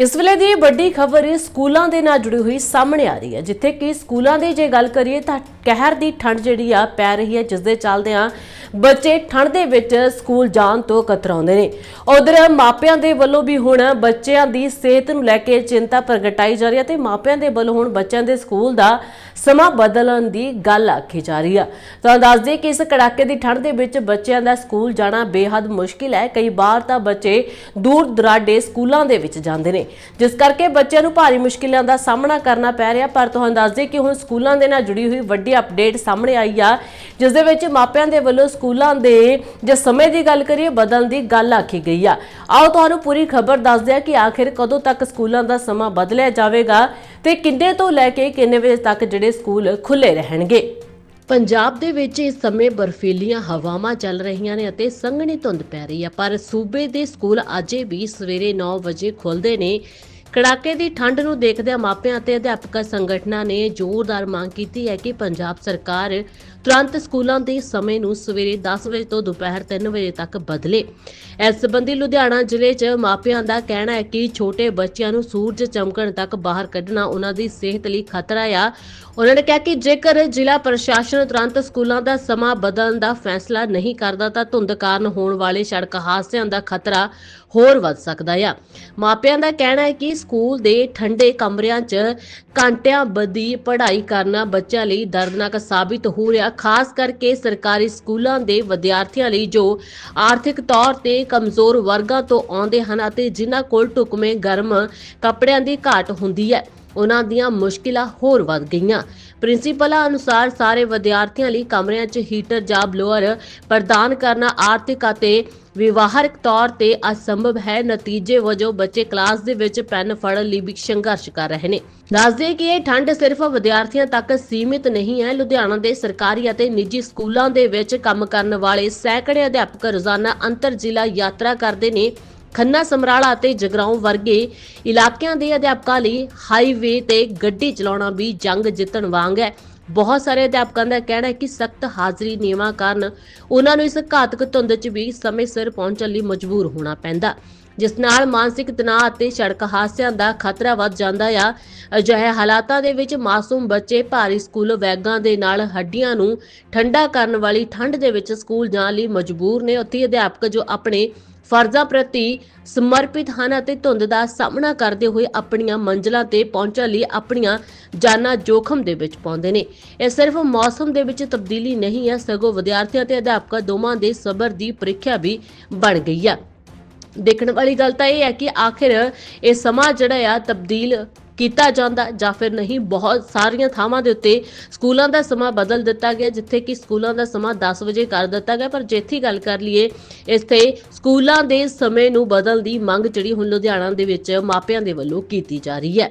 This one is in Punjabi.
ਇਸ ਵੇਲੇ ਦੀ ਵੱਡੀ ਖਬਰ ਸਕੂਲਾਂ ਦੇ ਨਾਲ ਜੁੜੀ ਹੋਈ ਸਾਹਮਣੇ ਆ ਰਹੀ ਹੈ, ਜਿੱਥੇ ਕਿ ਸਕੂਲਾਂ ਦੀ ਜੇ ਗੱਲ ਕਰੀਏ ਤਾਂ ਕਹਿਰ ਦੀ ਠੰਡ ਜਿਹੜੀ ਆ ਪੈ ਰਹੀ ਹੈ ਜਿਸ ਦੇ ਚੱਲਦਿਆਂ ਬੱਚੇ ਠੰਡ ਦੇ ਵਿੱਚ ਸਕੂਲ ਜਾਣ ਤੋਂ ਕਤਰਾਉਂਦੇ ਨੇ। ਉਧਰ ਮਾਪਿਆਂ ਦੇ ਵੱਲੋਂ ਵੀ ਹੁਣ ਬੱਚਿਆਂ ਦੀ ਸਿਹਤ ਨੂੰ ਲੈ ਕੇ ਚਿੰਤਾ ਪ੍ਰਗਟਾਈ ਜਾ ਰਹੀ ਹੈ ਤੇ ਮਾਪਿਆਂ ਦੇ ਵੱਲੋਂ ਹੁਣ ਬੱਚਿਆਂ ਦੇ ਸਕੂਲ ਦਾ ਸਮਾਂ ਬਦਲਣ ਦੀ ਗੱਲ ਆਖੀ ਜਾ ਰਹੀ ਆ। ਤਾਂ ਦੱਸ ਦਈਏ ਕਿ ਇਸ ਕੜਾਕੇ ਦੀ ਠੰਡ ਦੇ ਵਿੱਚ ਬੱਚਿਆਂ ਦਾ ਸਕੂਲ ਜਾਣਾ ਬੇहद ਮੁਸ਼ਕਿਲ ਹੈ। ਕਈ ਵਾਰ ਤਾਂ ਬੱਚੇ ਦੂਰ ਦਰਾਡੇ ਸਕੂਲਾਂ ਦੇ ਵਿੱਚ ਜਾਂਦੇ ਨੇ। ਜਿਸ ਕਰਕੇ ਬੱਚਿਆਂ ਨੂੰ ਭਾਰੀ ਮੁਸ਼ਕਿਲਾਂ ਦਾ ਸਾਹਮਣਾ ਕਰਨਾ ਪੈ ਰਿਹਾ। ਪਰ ਤੁਹਾਨੂੰ ਦੱਸ ਦਈਏ ਕਿ ਹੁਣ ਸਕੂਲਾਂ ਦੇ ਨਾਲ ਜੁੜੀ ਹੋਈ ਵੱਡੀ ਅਪਡੇਟ ਸਾਹਮਣੇ ਆਈ ਆ, ਜਿਸ ਦੇ ਵਿੱਚ ਮਾਪਿਆਂ ਦੇ ਵੱਲੋਂ ਸਕੂਲਾਂ ਦੇ ਜੇ ਸਮੇਂ ਦੀ ਗੱਲ ਕਰੀਏ, ਬਦਲਣ ਦੀ ਗੱਲ ਆਖੀ ਗਈ ਆ। ਆਓ ਤੁਹਾਨੂੰ ਪੂਰੀ ਖਬਰ ਦੱਸਦੇ ਆ ਕਿ ਆਖਿਰ ਕਦੋਂ ਤੱਕ ਸਕੂਲਾਂ ਦਾ ਸਮਾਂ ਬਦਲਿਆ ਜਾਵੇਗਾ ਤੇ ਕਿੰਨੇ ਤੋਂ ਲੈ ਕੇ ਕਿੰਨੇ ਵਜੇ ਤੱਕ ਜਿਹੜੇ ਸਕੂਲ ਖੁੱਲੇ ਰਹਿਣਗੇ। ਪੰਜਾਬ ਦੇ ਵਿੱਚ ਇਸ ਸਮੇਂ ਬਰਫੀਲੀਆਂ ਹਵਾਵਾਂ ਚੱਲ ਰਹੀਆਂ ਨੇ ਅਤੇ ਸੰਘਣੀ ਧੁੰਦ ਪੈ ਰਹੀ ਹੈ, ਪਰ ਸੂਬੇ ਦੇ ਸਕੂਲ ਅਜੇ ਵੀ ਸਵੇਰੇ 9 ਵਜੇ ਖੁੱਲਦੇ ਨੇ। ਕੜਾਕੇ ਦੀ ਠੰਡ ਨੂੰ ਦੇਖਦਿਆਂ ਮਾਪਿਆਂ ਅਤੇ ਅਧਿਆਪਕ ਸੰਗਠਨਾਂ ਨੇ ਜ਼ੋਰਦਾਰ ਮੰਗ ਕੀਤੀ ਹੈ ਕਿ ਪੰਜਾਬ ਸਰਕਾਰ ਤੁਰੰਤ ਸਕੂਲਾਂ ਦੇ ਸਮੇਂ ਨੂੰ ਸਵੇਰੇ 10 ਵਜੇ ਤੋਂ ਦੁਪਹਿਰ 3 ਵਜੇ ਤੱਕ ਬਦਲੇ। ਇਸ ਸੰਬੰਧੀ ਲੁਧਿਆਣਾ ਜ਼ਿਲ੍ਹੇ 'ਚ ਮਾਪਿਆਂ ਦਾ ਕਹਿਣਾ ਹੈ ਕਿ ਛੋਟੇ ਬੱਚਿਆਂ ਨੂੰ ਸੂਰਜ ਚਮਕਣ ਤੱਕ ਬਾਹਰ ਕੱਢਣਾ ਉਹਨਾਂ ਦੀ ਸਿਹਤ ਲਈ ਖਤਰਾ ਆ। ਉਹਨਾਂ ਨੇ ਕਿਹਾ ਕਿ ਜੇਕਰ ਜ਼ਿਲ੍ਹਾ ਪ੍ਰਸ਼ਾਸਨ ਤੁਰੰਤ ਸਕੂਲਾਂ ਦਾ ਸਮਾਂ ਬਦਲਣ ਦਾ ਫੈਸਲਾ ਨਹੀਂ ਕਰਦਾ ਤਾਂ ਧੁੰਦ ਕਾਰਨ ਹੋਣ ਵਾਲੇ ਸੜਕ ਹਾਦਸਿਆਂ ਦਾ ਖਤਰਾ ਹੋਰ ਵੱਧ ਸਕਦਾ ਆ। ਮਾਪਿਆਂ ਦਾ ਕਹਿਣਾ ਹੈ ਕਿ ਸਕੂਲ ਦੇ ਠੰਡੇ ਕਮਰਿਆਂ 'ਚ ਘੰਟਿਆਂ ਬੱਧੀ ਪੜ੍ਹਾਈ ਕਰਨਾ ਬੱਚਿਆਂ ਲਈ ਦਰਦਨਾਕ ਸਾਬਿਤ ਹੋ ਰਿਹਾ, ਖਾਸ ਕਰਕੇ ਸਰਕਾਰੀ ਸਕੂਲਾਂ ਦੇ ਵਿਦਿਆਰਥੀਆਂ ਲਈ ਜੋ ਆਰਥਿਕ ਤੌਰ ਤੇ ਕਮਜ਼ੋਰ ਵਰਗਾਂ ਤੋਂ ਆਉਂਦੇ ਹਨ ਅਤੇ ਜਿਨ੍ਹਾਂ ਕੋਲ ਢੁਕਵੇਂ ਗਰਮ ਕੱਪੜਿਆਂ ਦੀ ਘਾਟ ਹੁੰਦੀ ਹੈ। ਉਹਨਾਂ ਦੀਆਂ ਮੁਸ਼ਕਿਲਾਂ ਹੋਰ ਵੱਧ ਗਈਆਂ। ਪ੍ਰਿੰਸੀਪਲਾਂ ਅਨੁਸਾਰ ਸਾਰੇ ਵਿਦਿਆਰਥੀਆਂ ਲਈ ਕਮਰਿਆਂ 'ਚ ਹੀਟਰ ਜਾਂ ਬਲੋਅਰ ਪ੍ਰਦਾਨ ਕਰਨਾ ਆਰਥਿਕ ਅਤੇ ਵਿਵਹਾਰਕ ਤੌਰ ਤੇ ਅਸੰਭਵ ਹੈ। ਨਤੀਜੇ ਵਜੋਂ ਬੱਚੇ ਕਲਾਸ ਦੇ ਵਿੱਚ ਪੈਨ ਫੜਨ ਲਈ ਵੀ ਸੰਘਰਸ਼ ਕਰ ਰਹੇ ਨੇ। ਦੱਸਦੇ ਕਿ ਇਹ ਠੰਡ ਸਿਰਫ ਵਿਦਿਆਰਥੀਆਂ ਤੱਕ ਸੀਮਿਤ ਨਹੀਂ ਹੈ। ਲੁਧਿਆਣਾ ਦੇ ਸਰਕਾਰੀ ਅਤੇ ਨਿੱਜੀ ਸਕੂਲਾਂ ਦੇ ਵਿੱਚ ਕੰਮ ਕਰਨ ਵਾਲੇ ਸੈਂਕੜੇ ਅਧਿਆਪਕ ਰੋਜ਼ਾਨਾ ਅੰਤਰ ਜ਼ਿਲ੍ਹਾ ਯਾਤਰਾ ਕਰਦੇ ਨੇ। ਖੰਨਾ ਸਮਰਾਲਾ ਅਤੇ ਜਗਰਾਉਂ ਵਰਗੇ ਇਲਾਕਿਆਂ ਦੇ ਅਧਿਆਪਕਾਂ ਲਈ ਹਾਈਵੇ ਤੇ ਗੱਡੀ ਚਲਾਉਣਾ ਵੀ ਜੰਗ ਜਿੱਤਣ ਵਾਂਗ ਹੈ। ਬਹੁਤ ਸਾਰੇ ਅਧਿਆਪਕਾਂ ਦਾ ਕਹਿਣਾ ਹੈ ਕਿ ਸਖਤ ਹਾਜ਼ਰੀ ਨਿਯਮਾਂ ਕਾਰਨ ਉਹਨਾਂ ਨੂੰ ਇਸ ਘਾਤਕ ਧੁੰਦ 'ਚ ਵੀ ਸਮੇਂ ਸਿਰ ਪਹੁੰਚਣ ਲਈ ਮਜਬੂਰ ਹੋਣਾ ਪੈਂਦਾ। ਜਿਸ ਨਾਲ ਮਾਨਸਿਕ ਤਣਾਅ ਅਤੇ ਸੜਕ ਹਾਦਸਿਆਂ ਦਾ ਖਤਰਾ ਵੱਧ ਜਾਂਦਾ ਆ। ਅਜਿਹੇ ਹਾਲਾਤਾਂ ਦੇ ਵਿੱਚ ਮਾਸੂਮ ਬੱਚੇ ਭਾਰੀ ਸਕੂਲ ਵੈਗਾਂ ਦੇ ਨਾਲ ਹੱਡੀਆਂ ਨੂੰ ਠੰਡਾ ਕਰਨ ਵਾਲੀ ਠੰਡ ਦੇ ਵਿੱਚ ਸਕੂਲ ਜਾਣ ਲਈ ਮਜਬੂਰ ਨੇ। ਉੱਥੇ ਅਧਿਆਪਕ ਜੋ ਆਪਣੇ ਫਰਜ਼ਾਂ ਪ੍ਰਤੀ ਸਮਰਪਿਤ ਹਨ ਅਤੇ ਧੁੰਦ ਦਾ ਸਾਹਮਣਾ ਕਰਦੇ ਹੋਏ ਆਪਣੀਆਂ ਮੰਜ਼ਲਾਂ ਤੇ ਪਹੁੰਚਣ ਲਈ ਆਪਣੀਆਂ ਜਾਨਾਂ ਜੋਖਮ ਦੇ ਵਿੱਚ ਪਾਉਂਦੇ ਨੇ। ਇਹ ਸਿਰਫ ਮੌਸਮ ਦੇ ਵਿੱਚ ਤਬਦੀਲੀ ਨਹੀਂ ਹੈ, ਸਗੋਂ ਵਿਦਿਆਰਥੀਆਂ ਤੇ ਅਧਿਆਪਕਾਂ ਦੋਵਾਂ ਦੇ ਸਬਰ ਦੀ ਪ੍ਰੀਖਿਆ ਵੀ ਬਣ ਗਈ ਹੈ ਦੇਖਣ ਵਾਲੀ ਗੱਲ ਤਾਂ ਇਹ ਹੈ ਕਿ ਆਖਿਰ ਇਹ ਸਮਾਂ ਜਿਹੜਾ ਆ, ਤਬਦੀਲ ਕੀਤਾ ਜਾਂਦਾ ਜਾਂ ਫਿਰ ਨਹੀਂ, ਬਹੁਤ ਸਾਰੀਆਂ ਥਾਵਾਂ ਦੇ ਉੱਤੇ ਸਕੂਲਾਂ ਦਾ ਸਮਾਂ ਬਦਲ ਦਿੱਤਾ ਗਿਆ, ਜਿੱਥੇ ਕਿ ਸਕੂਲਾਂ ਦਾ ਸਮਾਂ 10 ਵਜੇ ਕਰ ਦਿੱਤਾ ਗਿਆ। ਪਰ ਜੇਥੀ ਗੱਲ ਕਰ ਲਈਏ, ਇੱਥੇ ਸਕੂਲਾਂ ਦੇ ਸਮੇਂ ਨੂੰ ਬਦਲ ਦੀ ਮੰਗ ਜਿਹੜੀ ਹੁਣ ਲੁਧਿਆਣਾ ਦੇ ਵਿੱਚ ਮਾਪਿਆਂ ਦੇ ਵੱਲੋਂ ਕੀਤੀ ਜਾ ਰਹੀ ਹੈ।